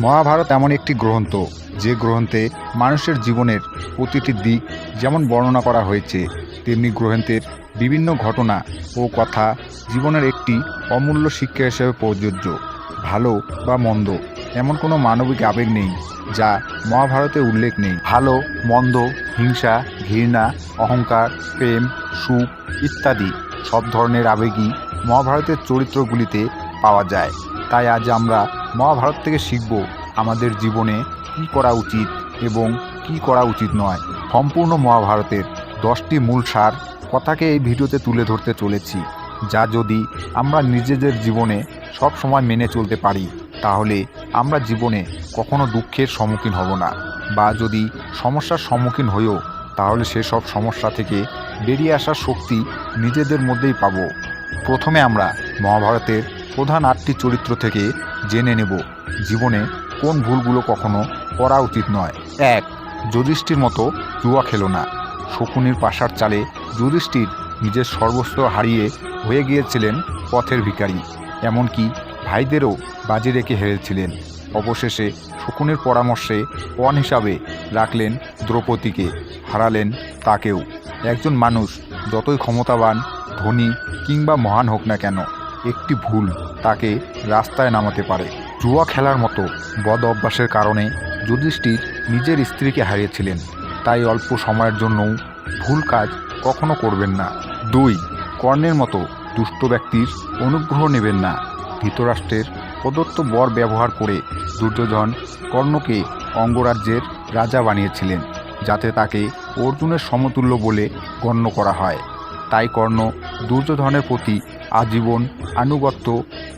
মহাভারত এমন একটি গ্রন্থ যে গ্রন্থে মানুষের জীবনের প্রতিটি দিক যেমন বর্ণনা করা হয়েছে, তেমনি গ্রন্থের বিভিন্ন ঘটনা ও কথা জীবনের একটি অমূল্য শিক্ষা হিসেবে প্রযোজ্য। ভালো বা মন্দ, এমন কোনো মানবিক আবেগ নেই যা মহাভারতে উল্লেখ নেই। ভালো, মন্দ, হিংসা, ঘৃণা, অহংকার, প্রেম, সুখ ইত্যাদি সব ধরনের আবেগই মহাভারতের চরিত্রগুলিতে পাওয়া যায়। তাই আজ আমরা মহাভারত থেকে শিখব আমাদের জীবনে কী করা উচিত এবং কী করা উচিত নয়। সম্পূর্ণ মহাভারতের দশটি মূল সার কথাকে এই ভিডিওতে তুলে ধরতে চলেছি, যা যদি আমরা নিজেদের জীবনে সব সময় মেনে চলতে পারি, তাহলে আমরা জীবনে কখনো দুঃখের সম্মুখীন হব না। বা যদি সমস্যার সম্মুখীন হইও, তাহলে সেসব সমস্যা থেকে বেরিয়ে আসার শক্তি নিজেদের মধ্যেই পাবো। প্রথমে আমরা মহাভারতের প্রধান আটটি চরিত্র থেকে জেনে নেব জীবনে কোন ভুলগুলো কখনো করা উচিত নয়। এক, যুধিষ্ঠির মতো জুয়া খেলো না। শকুনির পাশার চালে যুধিষ্ঠির নিজের সর্বস্ব হারিয়ে হয়ে গিয়েছিলেন পথের ভিখারি, এমনকি ভাইদেরও বাজি রেখে হেরেছিলেন। অবশেষে শকুনের পরামর্শে পণ হিসাবে রাখলেন দ্রৌপদীকে, হারালেন তাকেও। একজন মানুষ যতই ক্ষমতাবান, ধনী কিংবা মহান হোক না কেন একটি ভুল তাকে রাস্তায় নামাতে পারে। জুয়া খেলার মতো বদ অভ্যাসের কারণে যুধিষ্ঠির নিজের স্ত্রীকে হারিয়েছিলেন। তাই অল্প সময়ের জন্যও ভুল কাজ কখনো করবেন না। দুই, কর্ণের মতো দুষ্ট ব্যক্তির অনুগ্রহ নেবেন না। ধৃতরাষ্ট্রের প্রদত্ত বর ব্যবহার করে দুর্যোধন কর্ণকে অঙ্গরাজ্যের রাজা বানিয়েছিলেন, যাতে তাকে অর্জুনের সমতুল্য বলে গণ্য করা হয়। তাই কর্ণ দুর্যোধনের প্রতি আজীবন আনুগত্য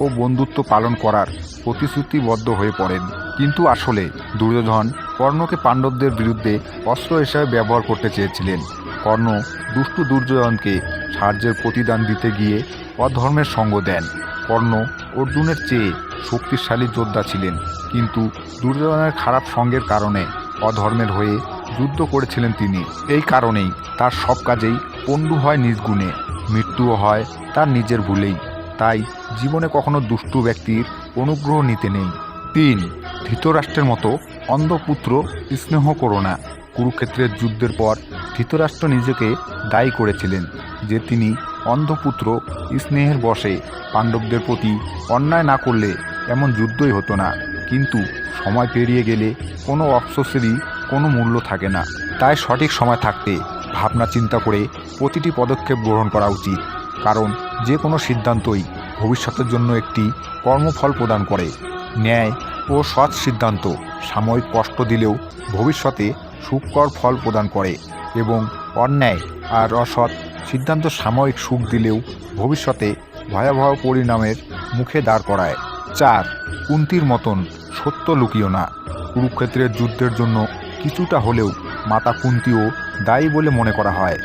ও বন্ধুত্ব পালন করার প্রতিশ্রুতিবদ্ধ হয়ে পড়েন। কিন্তু আসলে দুর্যোধন কর্ণকে পাণ্ডবদের বিরুদ্ধে অস্ত্র হিসাবে ব্যবহার করতে চেয়েছিলেন। কর্ণ দুষ্টু দুর্যোধনকে সাহায্যের প্রতিদান দিতে গিয়ে অধর্মের সঙ্গ দেন। কর্ণ অর্জুনের চেয়ে শক্তিশালী যোদ্ধা ছিলেন। কিন্তু দুর্যোধনের খারাপ সঙ্গের কারণে অধর্মের হয়ে যুদ্ধ করেছিলেন তিনি। এই কারণেই তার সব কাজেই পণ্ডু হয় নিজ গুণে মৃত্যুও হয় তার নিজের ভুলেই। তাই জীবনে কখনো দুষ্টু ব্যক্তির অনুগ্রহ নিতে নেই। তিন, ধৃতরাষ্ট্রের মতো অন্ধপুত্র স্নেহ করো না। কুরুক্ষেত্রের যুদ্ধের পর ধৃতরাষ্ট্র নিজেকে দায়ী করেছিলেন, যে তিনি অন্ধপুত্র স্নেহের বশে পাণ্ডবদের প্রতি অন্যায় না করলে এমন যুদ্ধই হতো না। কিন্তু সময় পেরিয়ে গেলে কোনো অফসোসেরই কোনো মূল্য থাকে না। তাই সঠিক সময় থাকতে ভাবনা চিন্তা করে প্রতিটি পদক্ষেপ গ্রহণ করা উচিত। কারণ যে কোনো সিদ্ধান্তই ভবিষ্যতের জন্য একটি কর্মফল প্রদান করে। ন্যায় ও সৎ সিদ্ধান্ত সাময়িক কষ্ট দিলেও ভবিষ্যতে সুখকর ফল প্রদান করে এবং অন্যায় আর অসৎ সিদ্ধান্ত সাময়িক সুখ দিলেও ভবিষ্যতে ভয়াবহ পরিণামের মুখে দাঁড় করায়। চার, কুন্তির মতন সত্য লুকিও না। কুরুক্ষেত্রের যুদ্ধের জন্য কিছুটা হলেও মাতা কুন্তিও দায়ী বলে মনে করা হয়।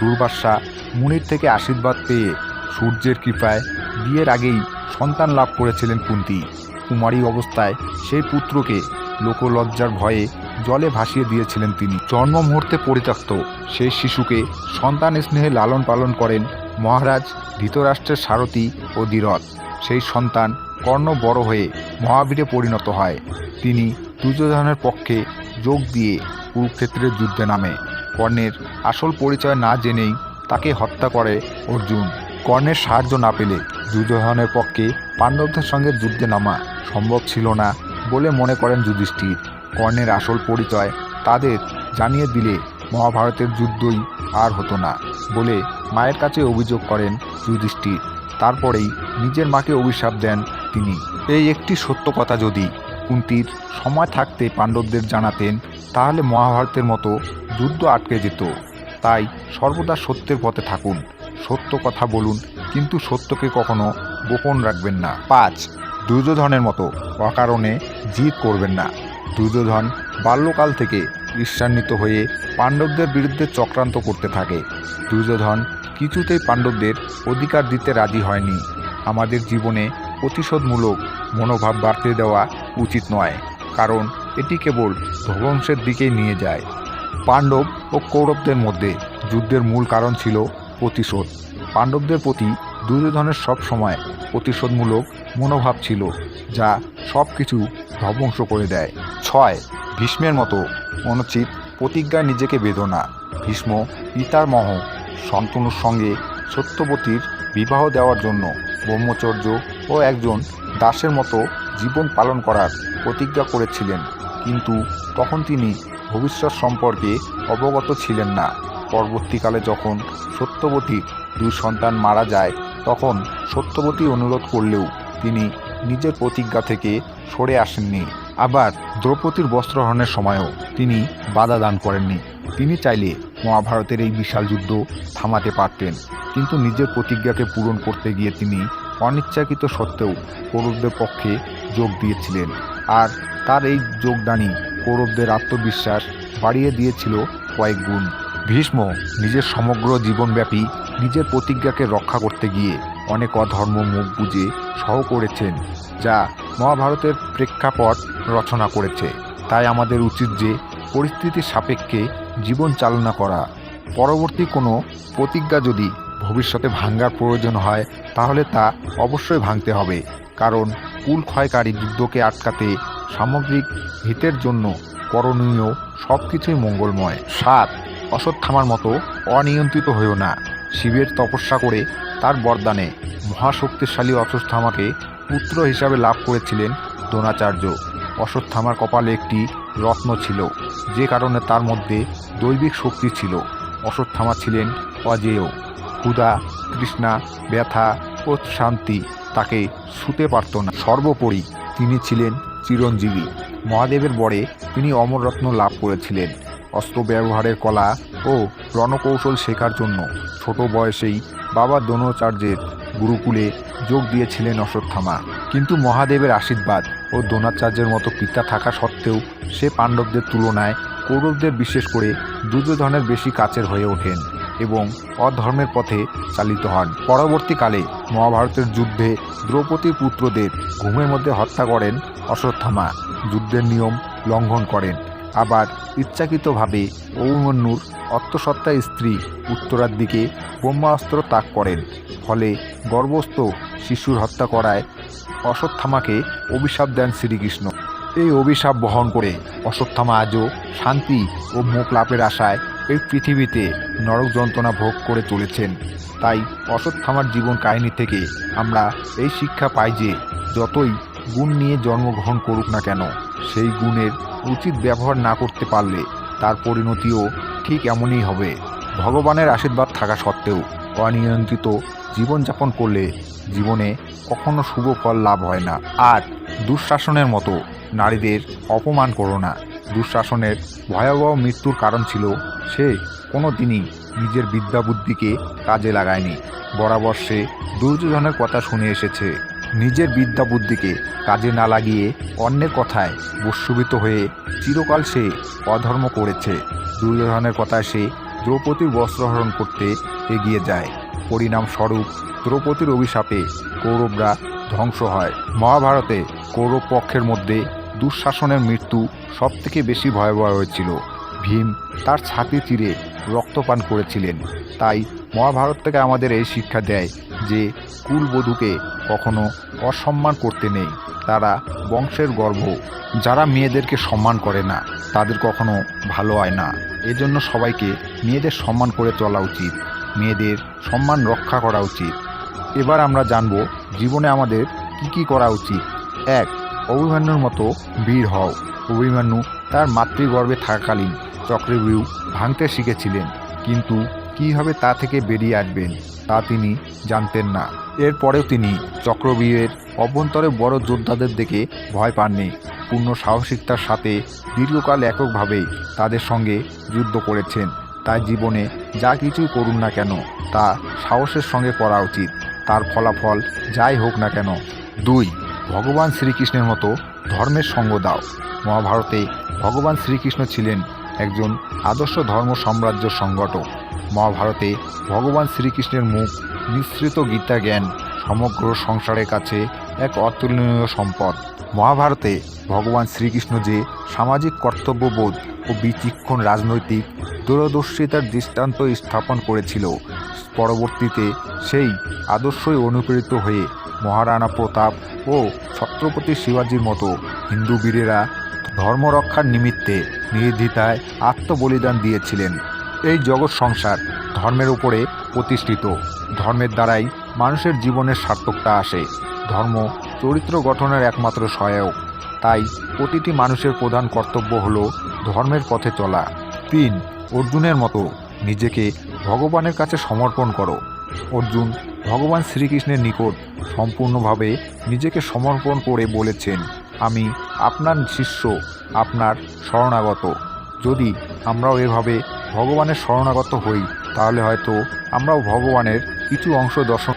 দুর্বাসা মুনির থেকে আশীর্বাদ পেয়ে সূর্যের কৃপায় বিয়ের আগেই সন্তান লাভ করেছিলেন কুন্তি। কুমারী অবস্থায় সেই পুত্রকে লোকলজ্জার ভয়ে জলে ভাসিয়ে দিয়েছিলেন তিনি। জন্ম মুহূর্তে পরিত্যক্ত সেই শিশুকে সন্তান স্নেহে লালন পালন করেন মহারাজ ধৃতরাষ্ট্রের সারথী ও ধীরথ। সেই সন্তান কর্ণ বড় হয়ে মহাবীরে পরিণত হয়। তিনি দুর্যোধনের পক্ষে যোগ দিয়ে কুরুক্ষেত্রের যুদ্ধে নামে। কর্ণের আসল পরিচয় না জেনেই তাকে হত্যা করে অর্জুন। কর্ণের সাহায্য না পেলে দুর্যোধনের পক্ষে পাণ্ডবদের সঙ্গে যুদ্ধে নামা সম্ভব ছিল না বলে মনে করেন যুধিষ্ঠির। কর্ণের আসল পরিচয় তাদের জানিয়ে দিলে মহাভারতের যুদ্ধই আর হতো না বলে মায়ের কাছে অভিযোগ করেন যুধিষ্ঠির। তারপরেই নিজের মাকে অভিশাপ দেন তিনি। এই একটি সত্য কথা যদি কুন্তির সময় থাকতে পাণ্ডবদের জানাতেন, তাহলে মহাভারতের মতো যুদ্ধ আটকে যেত। তাই সর্বদা সত্যের পথে থাকুন, সত্য কথা বলুন, কিন্তু সত্যকে কখনো গোপন রাখবেন না। পাঁচ, দুর্যোধনের মতো অকারণে জিদ করবেন না। দুর্যোধন বাল্যকাল থেকে ঈর্ষান্বিত হয়ে পাণ্ডবদের বিরুদ্ধে চক্রান্ত করতে থাকে। দুর্যোধন কিছুতেই পাণ্ডবদের অধিকার দিতে রাজি হয়নি। আমাদের জীবনে প্রতিশোধমূলক মনোভাব বাড়তে দেওয়া উচিত নয়, কারণ এটি কেবল ধ্বংসের দিকেই নিয়ে যায়। পাণ্ডব ও কৌরবদের মধ্যে যুদ্ধের মূল কারণ ছিল প্রতিশোধ। পাণ্ডবদের প্রতি দুর্যোধনের সব সময় প্রতিশোধমূলক মনোভাব ছিল, যা সব কিছু ধ্বংস করে দেয়। ছয়, ভীষ্মের মতো অনুচিত প্রতিজ্ঞা নিজেকে বেদনা। ভীষ্ম পিতামহ শান্তনুর সঙ্গে সত্যবতীর বিবাহ দেওয়ার জন্য ব্রহ্মচর্য ও একজন দাসের মতো জীবন পালন করার প্রতিজ্ঞা করেছিলেন, কিন্তু তখন তিনি ভবিষ্যৎ সম্পর্কে অবগত ছিলেন না। পরবর্তীকালে যখন সত্যবতীর দুই সন্তান মারা যায়, তখন সত্যবতী অনুরোধ করলেও তিনি নিজের প্রতিজ্ঞা থেকে সরে আসেননি। আবার দ্রৌপদীর বস্ত্রহরণের সময়ও তিনি বাধা দান করেননি। তিনি চাইলে মহাভারতের এই বিশাল যুদ্ধ থামাতে পারতেন, কিন্তু নিজের প্রতিজ্ঞাকে পূরণ করতে গিয়ে তিনি অনিচ্ছাকৃত সত্ত্বেও কৌরবদের পক্ষে যোগ দিয়েছিলেন। আর তার এই যোগদানই কৌরবদের আত্মবিশ্বাস বাড়িয়ে দিয়েছিল কয়েক গুণ। ভীষ্ম নিজের সমগ্র জীবনব্যাপী নিজের প্রতিজ্ঞাকে রক্ষা করতে গিয়ে অনেক অধর্ম মুখ বুঝে সহ করেছেন, যা মহাভারতের প্রেক্ষাপট রচনা করেছে। তাই আমাদের উচিত যে পরিস্থিতির সাপেক্ষে জীবন চালনা করা। পরবর্তী কোনো প্রতিজ্ঞা যদি ভবিষ্যতে ভাঙ্গার প্রয়োজন হয়, তাহলে তা অবশ্যই ভাঙতে হবে। কারণ কুল ক্ষয়কারী যুদ্ধকে আটকাতে সামগ্রিক হিতের জন্য করণীয় সব কিছুই মঙ্গলময়। সাত অশ্বত্থামার মতো অনিয়ন্ত্রিত হয়েও না। শিবের তপস্যা করে তার বরদানে মহাশক্তিশালী অশ্বত্থামাকে পুত্র হিসাবে লাভ করেছিলেন দ্রোণাচার্য। অশ্বত্থামার কপালে একটি রত্ন ছিল, যে কারণে তার মধ্যে দৈবিক শক্তি ছিল। অশ্বত্থামা ছিলেন অজেয়। ক্ষুধা, তৃষ্ণা, ব্যথা ও শান্তি, তাকে ছুতে পারত না। সর্বোপরি তিনি ছিলেন চিরঞ্জীবী। মহাদেবের বরে তিনি অমররত্ন লাভ করেছিলেন। অস্ত্র ব্যবহারের কলা ও রণকৌশল শেখার জন্য ছোট বয়সেই বাবা দ্রোণাচার্যের গুরুকুলে যোগ দিয়েছিলেন অশ্বত্থামা। কিন্তু মহাদেবের আশীর্বাদ ও দ্রোণাচার্যের মতো পিতা থাকা সত্ত্বেও সে পাণ্ডবদের তুলনায় কৌরবদের বিশেষ করে দুর্যোধনের বেশি কাছের হয়ে ওঠেন। এবং অধর্মের পথে চালিত হন। পরবর্তীকালে মহাভারতের যুদ্ধে দ্রৌপদীর পুত্রদের ঘুমের মধ্যে হত্যা করেন অশ্বত্থামা। যুদ্ধের নিয়ম লঙ্ঘন করেন। আবার ইচ্ছাকৃতভাবে অভিমন্যুর অত্মসত্ত্বা স্ত্রী উত্তরার দিকে ব্রহ্মাস্ত্র তাক করেন। ফলে গর্ভস্থ শিশুর হত্যা করায় অশ্বত্থামাকে অভিশাপ দেন শ্রীকৃষ্ণ। এই অভিশাপ বহন করে অশ্বত্থামা আজও শান্তি ও মুখ লাভের আশায় এই পৃথিবীতে নরক যন্ত্রণা ভোগ করে চলেছেন। তাই অশ্বত্থামার জীবন কাহিনী থেকে আমরা এই শিক্ষা পাই যে, যতই গুণ নিয়ে জন্মগ্রহণ করুক না কেন, সেই গুণের উচিত ব্যবহার না করতে পারলে তার পরিণতিও ঠিক এমনই হবে। ভগবানের আশীর্বাদ থাকা সত্ত্বেও অনিয়ন্ত্রিত জীবনযাপন করলে জীবনে কখনো শুভ ফল লাভ হয় না। আর দুঃশাসনের মতো নারীদের অপমান করো না। দুঃশাসনের ভয়াবহ মৃত্যুর কারণ ছিল সে কোনো দিনই নিজের বিদ্যা বুদ্ধিকে কাজে লাগায়নি। বরাবর সে দুর্যোধনের কথা শুনে এসেছে। নিজের বিদ্যা বুদ্ধিকে কাজে না লাগিয়ে অন্যের কথায় বস্যুবিত হয়ে চিরকাল সে অধর্ম করেছে। দুর্যোধনের কথায় সে দ্রৌপদীর বস্ত্রহরণ করতে এগিয়ে যায়। পরিণামস্বরূপ দ্রৌপদীর অভিশাপে কৌরবরা ধ্বংস হয়। মহাভারতে কৌরব পক্ষের মধ্যে দুঃশাসনের মৃত্যু সবথেকে বেশি ভয়াবহ হয়েছিল। ভীম তার ছাতি চিরে রক্তপান করেছিলেন। তাই মহাভারত থেকে আমাদের এই শিক্ষা দেয় যে কুলবধূকে কখনো অসম্মান করতে নেই। তারা বংশের গর্ভ। যারা মেয়েদেরকে সম্মান করে না, তাদের কখনো ভালো হয় না। এজন্য সবাইকে মেয়েদের সম্মান করে চলা উচিত। মেয়েদের সম্মান রক্ষা করা উচিত। এবার আমরা জানব জীবনে আমাদের কি কি করা উচিত। এক অভিমান্যুর মতো বীর হও। অভিমান্যু তার মাতৃগর্ভে থাকাকালীন চক্রবিউ ভাঙতে শিখেছিলেন। কিন্তু কীভাবে তা থেকে বেরিয়ে আসবেন, তা তিনি জানতেন না। এরপরেও তিনি চক্রবিউয়ের অভ্যন্তরে বড় যোদ্ধাদের দেখে ভয় পাননি। পূর্ণ সাহসিকতার সাথে দীর্ঘকাল এককভাবে তাদের সঙ্গে যুদ্ধ করেছেন। তাই জীবনে যা কিছুই করুন না কেন, তা সাহসের সঙ্গে করা উচিত। তার ফলাফল যাই হোক না কেন। দুই ভগবান শ্রীকৃষ্ণের মতো ধর্মের সঙ্গ দাও। মহাভারতে ভগবান শ্রীকৃষ্ণ ছিলেন একজন আদর্শ ধর্ম সাম্রাজ্য সংগঠক। মহাভারতে ভগবান শ্রীকৃষ্ণের মুখ নিঃসৃত গীতা জ্ঞান সমগ্র সংসারের কাছে এক অতুলনীয় সম্পদ। মহাভারতে ভগবান শ্রীকৃষ্ণ যে সামাজিক কর্তব্যবোধ ও বিচক্ষণ রাজনৈতিক দূরদর্শিতার দৃষ্টান্ত স্থাপন করেছিল, পরবর্তীতে সেই আদর্শই অনুপ্রেরিত হয়ে মহারানা প্রতাপ ও ছত্রপতি শিবাজির মতো হিন্দু বীরেরা ধর্ম রক্ষার নিমিত্তে নির্দ্বিধায় আত্মবলিদান দিয়েছিলেন। এই জগৎ সংসার ধর্মের উপরে প্রতিষ্ঠিত। ধর্মের দ্বারাই মানুষের জীবনের সার্থকতা আসে। ধর্ম চরিত্র গঠনের একমাত্র সহায়ক। তাই প্রতিটি মানুষের প্রধান কর্তব্য হলো ধর্মের পথে চলা। তিন, অর্জুনের মতো নিজেকে ভগবানের কাছে সমর্পণ করো। অর্জুন ভগবান শ্রীকৃষ্ণের নিকট সম্পূর্ণভাবে নিজেকে সমর্পণ করে বলেছেন, আমি আপনার শিষ্য, আপনার শরণাগত। যদি আমরাও এভাবে ভগবানের শরণাগত হই, তাহলে হয়তো আমরাও ভগবানের কিছু অংশ দর্শন